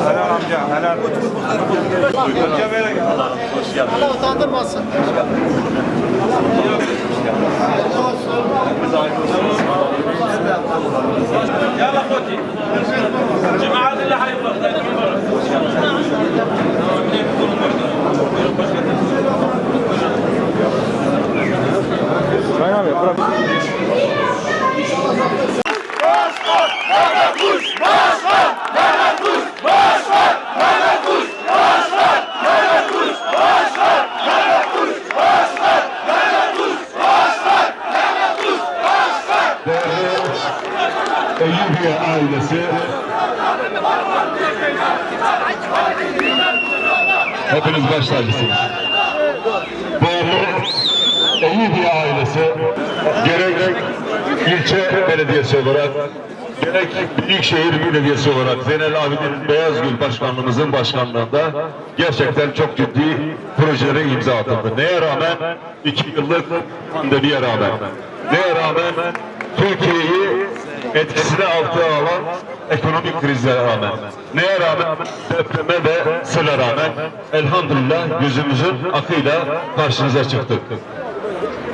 Helal amca, helal. Amca böyle. Allah utandırmasın. Ailesi Hepiniz baş tacısınız. Değerli Eyyubiye ailesi gerek ilçe belediyesi olarak gerek Büyükşehir Belediyesi olarak Zeynel Abidin Beyazgül Başkanlığımızın başkanlığında gerçekten çok ciddi projelere imza atıldı. Neye rağmen? iki yıllık pandemiye rağmen. Neye rağmen? Türkiye'yi etkisine altına alan ekonomik krizlere rağmen. Neye rağmen? Depreme ve sele rağmen elhamdülillah gözümüzün akıyla karşınıza çıktık.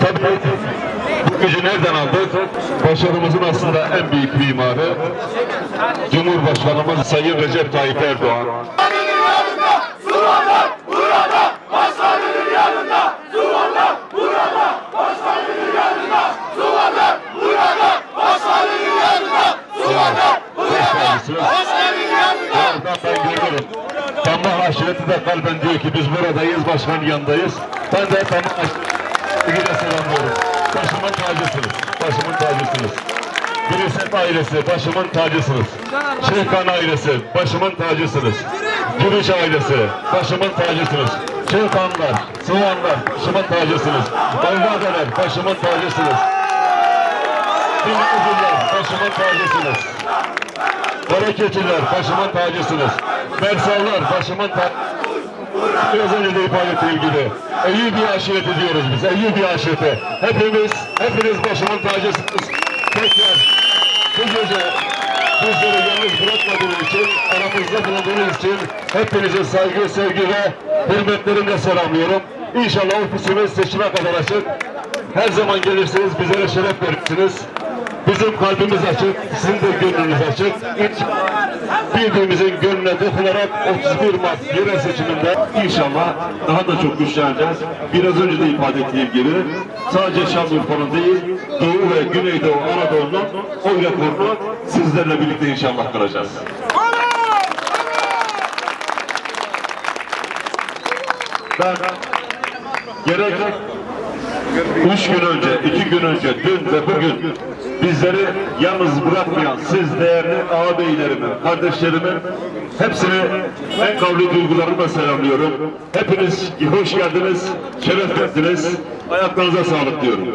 Tabii bu gücü nereden aldık? Başarımızın aslında en büyük mimarı Cumhurbaşkanımız Sayın Recep Tayyip Erdoğan. Ben görüyorum. Tamah aşireti de kalben diyor ki biz buradayız, başkanın yanındayız. Ben de tamah aşireti selamlıyorum. Başımın tacısınız. Başımın tacısınız. Birisep ailesi, başımın tacısınız. Şeykan ailesi, başımın tacısınız. Gülüş ailesi, başımın tacısınız. Şeykanlar, Sıvanlar, başımın tacısınız. Bayvadeler, başımın tacısınız. Dinleyiciler, başımın tacısınız. Bereketliler, başımın tacısınız. Mersallar, başımın tacısınız. Biraz önce de ifade ettiğim Eyyubi aşireti diyoruz biz. Eyyubi aşireti. Hepimiz, hepiniz başımın tacısınız. Tekrar bu gece bizleri yalnız bırakmadığınız için, aramızda bulunduğunuz için hepinize saygı, sevgi ve hürmetlerimle selamlıyorum. İnşallah ofisimiz seçime kadar açık. Her zaman gelirsiniz, bizlere şeref verirsiniz. Bizim kalbimiz açık, sizin de gönlünüz açık. İnşallah birbirimizin gönlüne dokunarak 31 Mart yerel seçiminde inşallah daha da çok güçleneceğiz. Biraz önce de ifade ettiğim gibi sadece Şanlıurfa'nın değil, Doğu ve Güneydoğu Anadolu'nun oy rekorunu sizlerle birlikte inşallah kıracağız. Ben gerek üç gün önce, iki gün önce, dün ve bugün bizleri yalnız bırakmayan siz değerli ağabeylerimin, kardeşlerimin hepsini en kavli duygularımla selamlıyorum. Hepiniz hoş geldiniz, şeref verdiniz. Ayaklarınıza sağlık diyorum.